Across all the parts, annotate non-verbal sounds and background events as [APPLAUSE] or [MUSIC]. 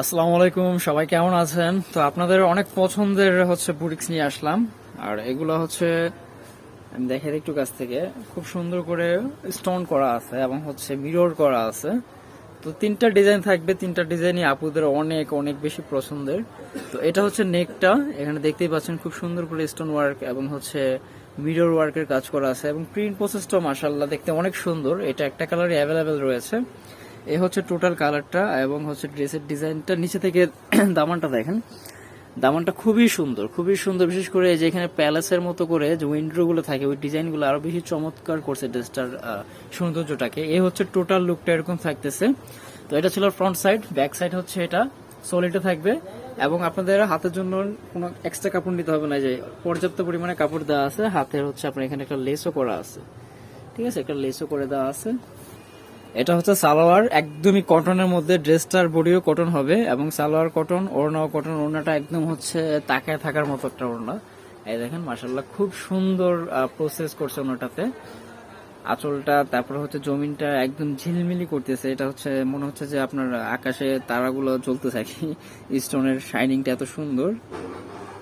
আসসালামু আলাইকুম, সবাই কেমন আছেন? তো আপনাদের অনেক পছন্দের হচ্ছে বুটিক্স নিয়ে আসলাম। আর এগুলো হচ্ছে, আমি দিই একটু কাছ থেকে, খুব সুন্দর করে স্টোন করা আছে এবং হচ্ছে মিরর করা আছে। তো তিনটা ডিজাইন থাকবে, তিনটা ডিজাইনই আপুদের অনেক অনেক বেশি পছন্দের। তো এটা হচ্ছে নেকটা, এখানে দেখতেই পাচ্ছেন খুব সুন্দর করে স্টোন ওয়ার্ক এবং হচ্ছে মিরর ওয়ার্কের কাজ করা আছে এবং প্রিন্ট প্রসেসটাও মাসাল্লাহ দেখতে অনেক সুন্দর। এটা একটা কালারই অ্যাভেলেবেল রয়েছে। এই হচ্ছে টোটাল কালারটা এবং হচ্ছে ড্রেসের ডিজাইনটা নিচে থেকে [CLEARS THROAT] দামানটা দেখেন। দামানটা খুবই সুন্দর খুবই সুন্দর, বিশেষ করে যে এখানে প্যালেসের মতো করে যে উইন্ডো গুলো থাকে, ওই ডিজাইনগুলো আরও বেশি চমৎকার করছে ড্রেসটার সৌন্দর্যটাকে। এই হচ্ছে টোটাল লুকটা এরকম থাকতেছে। তো এটা ছিল ফ্রন্ট সাইড, ব্যাক সাইড হচ্ছে এটা, সলিডে থাকবে। এবং আপনাদের হাতের জন্য কোনো এক্সট্রা কাপড় নিতে হবে না যে পর্যাপ্ত পরিমাণে কাপড় দেওয়া আছে। হাতের হচ্ছে আপনার এখানে একটা লেসও করা আছে। ঠিক আছে, একটা লেসও করে দেওয়া আছে। এটা হচ্ছে সালোয়ার। একদমই কটনের মধ্যে ড্রেসটার বডিও কটন হবে এবং সালোয়ার কটন, ওড়নাও কটন, ওড়নাটা একদম হচ্ছে তাকায় থাকার মতো একটা ওড়না। এই দেখেন মাসাল্লাহ খুব সুন্দর প্রসেস করছে ওনাটাতে আঁচলটা, তারপর হচ্ছে জমিনটা একদম ঝিলমিলি করতেছে। এটা হচ্ছে, মনে হচ্ছে যে আপনার আকাশে তারাগুলো জ্বলতে থাকে স্টোনের শাইনিংটা এত সুন্দর।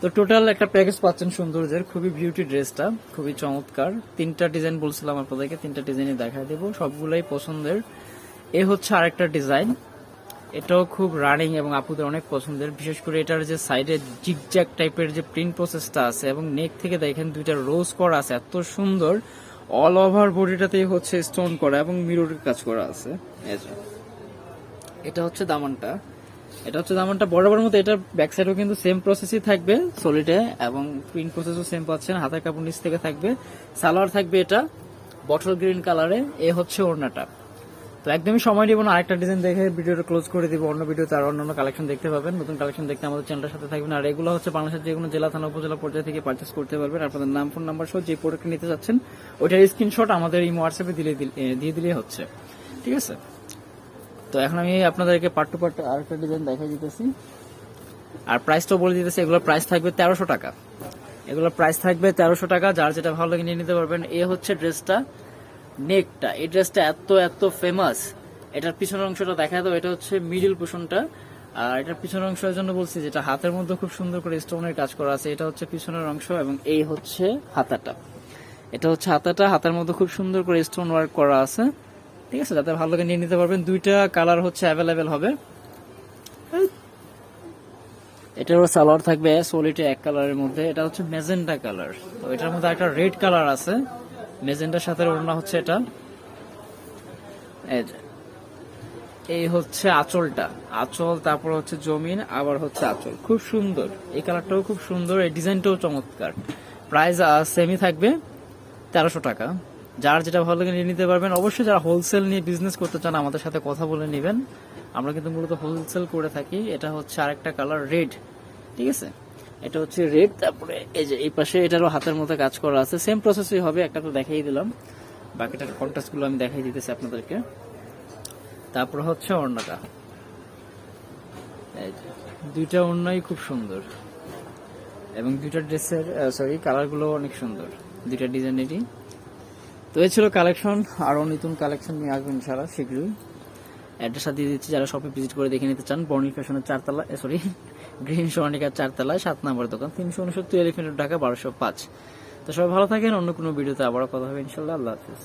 তো টোটাল একটা প্যাকেজ পাচ্ছেন সৌন্দর্যের, খুবই বিউটি ড্রেসটা খুবই চমৎকার। তিনটা ডিজাইন বলছিলাম আপনাদেরকে, তিনটা ডিজাইনই দেখাই দেবো। সবগুলাই পছন্দের। এ হচ্ছে আরেকটা ডিজাইন এটাও খুব রানিং এবং আপুদের অনেক পছন্দের। বিশেষ করে এটার যে সাইডে জিগজ্যাক টাইপের যে প্রিন্ট প্রসেসটা আছে এবং নেক থেকে দেখেন দুইটা রোজ করা আছে, এত সুন্দর। অল ওভার বডিটাতেই হচ্ছে স্টোন করা এবং মিররের কাজ করা আছে। এটা হচ্ছে দামানটা। এটা হচ্ছে দামানটা বরাবর মতো এটা ব্যাক সাইডও কিন্তু সেম প্রসেসই থাকবে সলিডে এবং প্রিন্ট প্রসেসও সেম পাচ্ছেন, হাতের কাপড় নিচ থেকে থাকবে। সালোয়ার থাকবে এটা বটল গ্রিন কালারে এ হচ্ছে ওড়নাটা। তো একদমই সময় নিব না, আরেকটা ডিজাইন দেখে ভিডিওটা ক্লোজ করে দিব, অন্য ভিডিওতে আর অন্যান্য কালেকশন দেখতে পাবেন। নতুন কালেকশন দেখতে আমাদের চ্যানেলের সাথে থাকবেন, আর এগুলো হচ্ছে বাংলাদেশের যে কোনো জেলা, থানা, উপজেলা পর্যায়ে থেকে পারচেস করতে পারবেন। আপনাদের নাম ফোন নাম্বার সহ যে প্রোডাক্ট নিতে চাচ্ছেন ওইটার স্ক্রিনশট আমাদের এই হোয়াটসঅ্যাপে দিলে- দিয়ে দিলে হচ্ছে। ঠিক আছে? তো এখন আমি আপনাদেরকে পার্ট টু পার্ট আরেকটা ডিজাইন দেখাই দিতেছি। আর প্রাইসটাও বলে দিতেছি, এগুলোর প্রাইস থাকবে তেরোশো টাকা। এগুলোর প্রাইস থাকবে তেরোশো টাকা, যার যেটা ভালো লাগে নিয়ে নিতে পারবেন। এ হচ্ছে ড্রেসটা নেকটা এই ড্রেসটা এত এত ফেমাস এটার পিছনের অংশটা দেখা দাও, এটা হচ্ছে মিডিল পোর্শনটা আর এটার পিছনের অংশের জন্য বলছি যেটা হাতের মধ্যে খুব সুন্দর করে স্টোনের কাজ করা আছে। এটা হচ্ছে পিছনের অংশ এবং এই হচ্ছে হাতাটা। এটা হচ্ছে হাতাটা, হাতার মধ্যে খুব সুন্দর করে স্টোন ওয়ার্ক করা আছে। ঠিক আছে, যাতে ভালো লাগে নিয়ে নিতে পারবেন। দুইটা কালার হচ্ছে অ্যাভেলেবেল হবে। এটারও সালোয়ার থাকবে সোলিটে এক কালারের মধ্যে। এটা হচ্ছে মেজেন্টা কালার তো এটার মধ্যে একটা রেড কালার আছে। মেজেন্টার সাথে ওড়না হচ্ছে এটা। এই হচ্ছে আঁচলটা। আঁচল, তারপর হচ্ছে জমিন, আবার হচ্ছে আঁচল। খুব সুন্দর। এই কালারটাও খুব সুন্দর। এই ডিজাইনটাও চমৎকার। প্রাইস সেমি থাকবে তেরোশো টাকা। যার যেটা ভালো লাগে নিয়ে নিতে পারবেন। অবশ্যই যারা হোলসেল নিয়ে বিজনেস করতে চান, আমাদের সাথে কথা বলে নেবেন। আমরা কিন্তু মূলত হোলসেল করে থাকি। এটা হচ্ছে আরেকটা কালার রেড ঠিক আছে? এটা হচ্ছে রেড তারপরে এই যে এই পাশে এটারও হাতের মধ্যে কাজ করা আছে। সেম প্রসেসই হবে, একটা তো দেখাই দিলাম। বাকিটার কন্ট্রাস্টগুলো আমি দেখাই দিতেছি আপনাদেরকে। তারপর হচ্ছে অন্যটা। দুইটা ওড়নাই খুব সুন্দর। এবং দুইটা ড্রেসের সরি কালারগুলো অনেক সুন্দর। দুইটা ডিজাইনেরই তো এ ছিল কালেকশন আরও নতুন কালেকশন নিয়ে আসবেন সারা শীঘ্রই। অ্যাড্রেসটা দিয়ে দিচ্ছি যারা শপে ভিজিট করে দেখে নিতে চান। বর্ণিল ফ্যাশনের চারতলা সরি গ্রিন সোনালিকার চারতলায়, সাত নম্বর দোকান, তিনশো উনসত্তর এলিফেন্ট টাকা বারোশো পাঁচ। তো সবাই ভালো থাকেন, অন্য কোনো ভিডিওতে আবারও কথা হবে ইনশাল্লাহ আল্লাহ হাফিজ।